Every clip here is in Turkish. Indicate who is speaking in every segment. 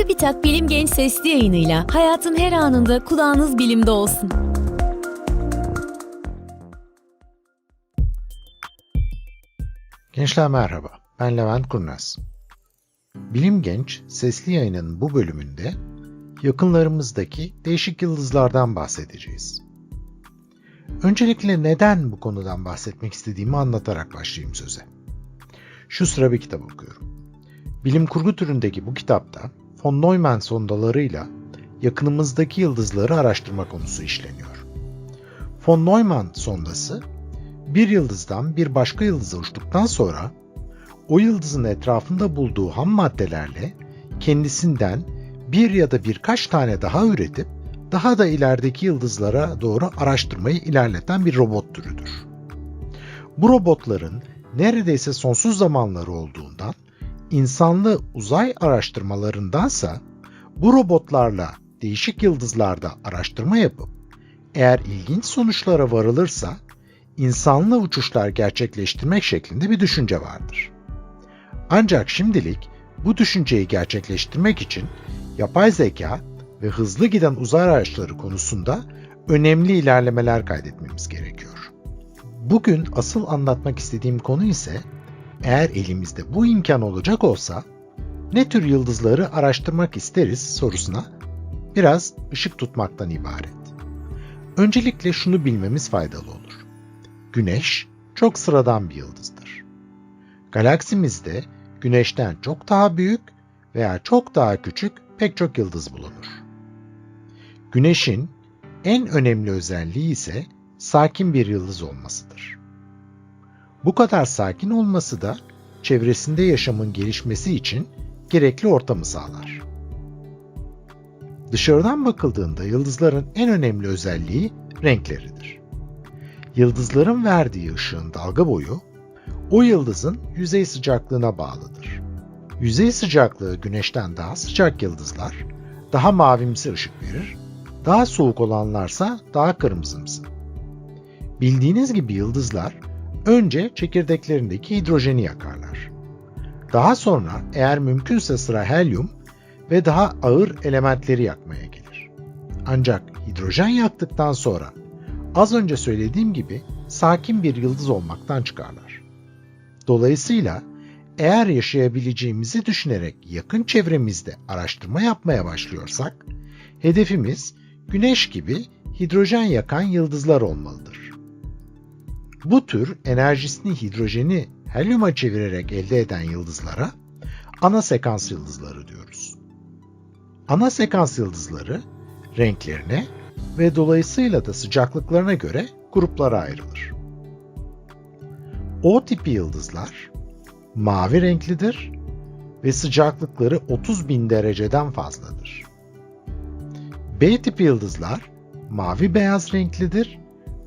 Speaker 1: TÜBİTAK Bilim Genç Sesli yayınıyla hayatın her anında kulağınız bilimde olsun.
Speaker 2: Gençler merhaba, ben Levent Kurnaz. Bilim Genç sesli yayının bu bölümünde yakınlarımızdaki değişik yıldızlardan bahsedeceğiz. Öncelikle neden bu konudan bahsetmek istediğimi anlatarak başlayayım söze. Şu sıra bir kitap okuyorum. Bilim kurgu türündeki bu kitapta von Neumann sondalarıyla yakınımızdaki yıldızları araştırma konusu işleniyor. Von Neumann sondası bir yıldızdan bir başka yıldıza uçtuktan sonra o yıldızın etrafında bulduğu ham maddelerle kendisinden bir ya da birkaç tane daha üretip daha da ilerideki yıldızlara doğru araştırmayı ilerleten bir robot türüdür. Bu robotların neredeyse sonsuz zamanları olduğundan insanlı uzay araştırmalarındansa bu robotlarla değişik yıldızlarda araştırma yapıp eğer ilginç sonuçlara varılırsa insanlı uçuşlar gerçekleştirmek şeklinde bir düşünce vardır. Ancak şimdilik bu düşünceyi gerçekleştirmek için yapay zeka ve hızlı giden uzay araçları konusunda önemli ilerlemeler kaydetmemiz gerekiyor. Bugün asıl anlatmak istediğim konu ise eğer elimizde bu imkan olacak olsa ne tür yıldızları araştırmak isteriz sorusuna biraz ışık tutmaktan ibaret. Öncelikle şunu bilmemiz faydalı olur. Güneş çok sıradan bir yıldızdır. Galaksimizde Güneş'ten çok daha büyük veya çok daha küçük pek çok yıldız bulunur. Güneş'in en önemli özelliği ise sakin bir yıldız olmasıdır. Bu kadar sakin olması da çevresinde yaşamın gelişmesi için gerekli ortamı sağlar. Dışarıdan bakıldığında yıldızların en önemli özelliği renkleridir. Yıldızların verdiği ışığın dalga boyu o yıldızın yüzey sıcaklığına bağlıdır. Yüzey sıcaklığı güneşten daha sıcak yıldızlar daha mavimsi ışık verir, daha soğuk olanlarsa daha kırmızımsı. Bildiğiniz gibi yıldızlar önce çekirdeklerindeki hidrojeni yakarlar. Daha sonra eğer mümkünse sıra helyum ve daha ağır elementleri yakmaya gelir. Ancak hidrojen yaktıktan sonra az önce söylediğim gibi sakin bir yıldız olmaktan çıkarlar. Dolayısıyla eğer yaşayabileceğimizi düşünerek yakın çevremizde araştırma yapmaya başlıyorsak, hedefimiz Güneş gibi hidrojen yakan yıldızlar olmalıdır. Bu tür enerjisini hidrojeni helyuma çevirerek elde eden yıldızlara ana sekans yıldızları diyoruz. Ana sekans yıldızları renklerine ve dolayısıyla da sıcaklıklarına göre gruplara ayrılır. O tipi yıldızlar mavi renklidir ve sıcaklıkları 30 bin dereceden fazladır. B tipi yıldızlar mavi beyaz renklidir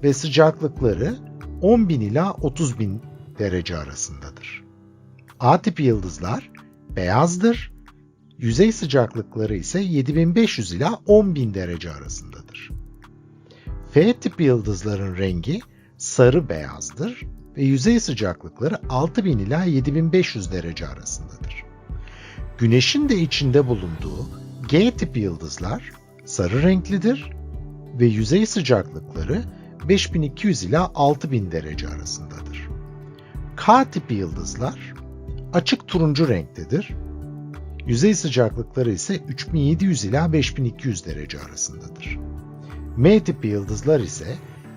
Speaker 2: ve sıcaklıkları 10 bin ila 30 bin derece arasındadır. A tipi yıldızlar beyazdır, yüzey sıcaklıkları ise 7500 ila 10.000 derece arasındadır. F tipi yıldızların rengi sarı beyazdır ve yüzey sıcaklıkları 6000 ila 7500 derece arasındadır. Güneşin de içinde bulunduğu G tipi yıldızlar sarı renklidir ve yüzey sıcaklıkları 5200 ila 6000 derece arasındadır. K tipi yıldızlar açık turuncu renktedir. Yüzey sıcaklıkları ise 3700 ila 5200 derece arasındadır. M tipi yıldızlar ise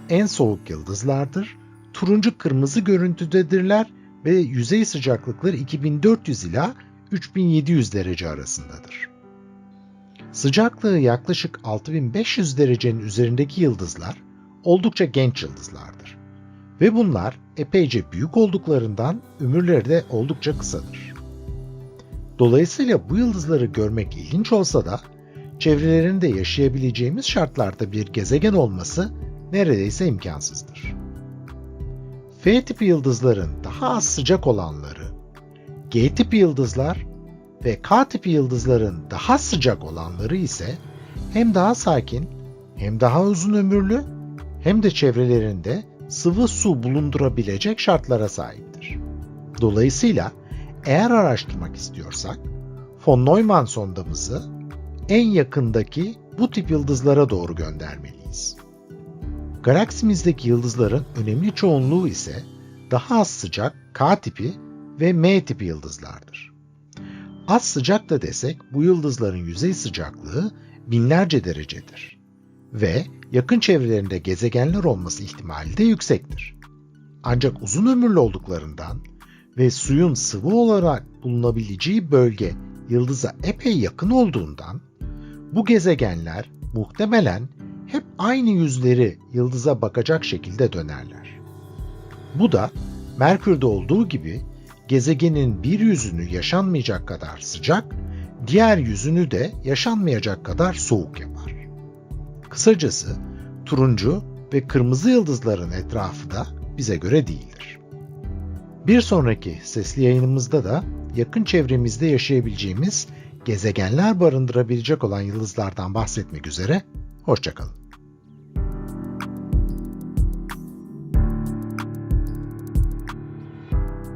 Speaker 2: en soğuk yıldızlardır. Turuncu kırmızı görüntüdedirler ve yüzey sıcaklıkları 2400 ila 3700 derece arasındadır. Sıcaklığı yaklaşık 6500 derecenin üzerindeki yıldızlar oldukça genç yıldızlardır. Ve bunlar epeyce büyük olduklarından ömürleri de oldukça kısadır. Dolayısıyla bu yıldızları görmek ilginç olsa da çevrelerinde yaşayabileceğimiz şartlarda bir gezegen olması neredeyse imkansızdır. F tipi yıldızların daha az sıcak olanları, G tipi yıldızlar ve K tipi yıldızların daha sıcak olanları ise hem daha sakin, hem daha uzun ömürlü, hem de çevrelerinde sıvı su bulundurabilecek şartlara sahiptir. Dolayısıyla eğer araştırmak istiyorsak, von Neumann sondamızı en yakındaki bu tip yıldızlara doğru göndermeliyiz. Galaksimizdeki yıldızların önemli çoğunluğu ise daha az sıcak K tipi ve M tipi yıldızlardır. Az sıcak da desek bu yıldızların yüzey sıcaklığı binlerce derecedir ve yakın çevrelerinde gezegenler olması ihtimali de yüksektir. Ancak uzun ömürlü olduklarından ve suyun sıvı olarak bulunabileceği bölge yıldıza epey yakın olduğundan bu gezegenler muhtemelen hep aynı yüzleri yıldıza bakacak şekilde dönerler. Bu da Merkür'de olduğu gibi gezegenin bir yüzünü yaşanmayacak kadar sıcak, diğer yüzünü de yaşanmayacak kadar soğuk yapar. Kısacası turuncu ve kırmızı yıldızların etrafı da bize göre değildir. Bir sonraki sesli yayınımızda da yakın çevremizde yaşayabileceğimiz gezegenler barındırabilecek olan yıldızlardan bahsetmek üzere. Hoşçakalın.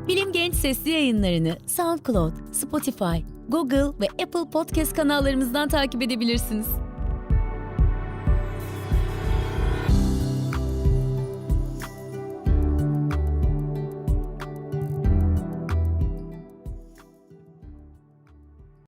Speaker 1: Bilim Genç sesli yayınlarını SoundCloud, Spotify, Google ve Apple Podcast kanallarımızdan takip edebilirsiniz.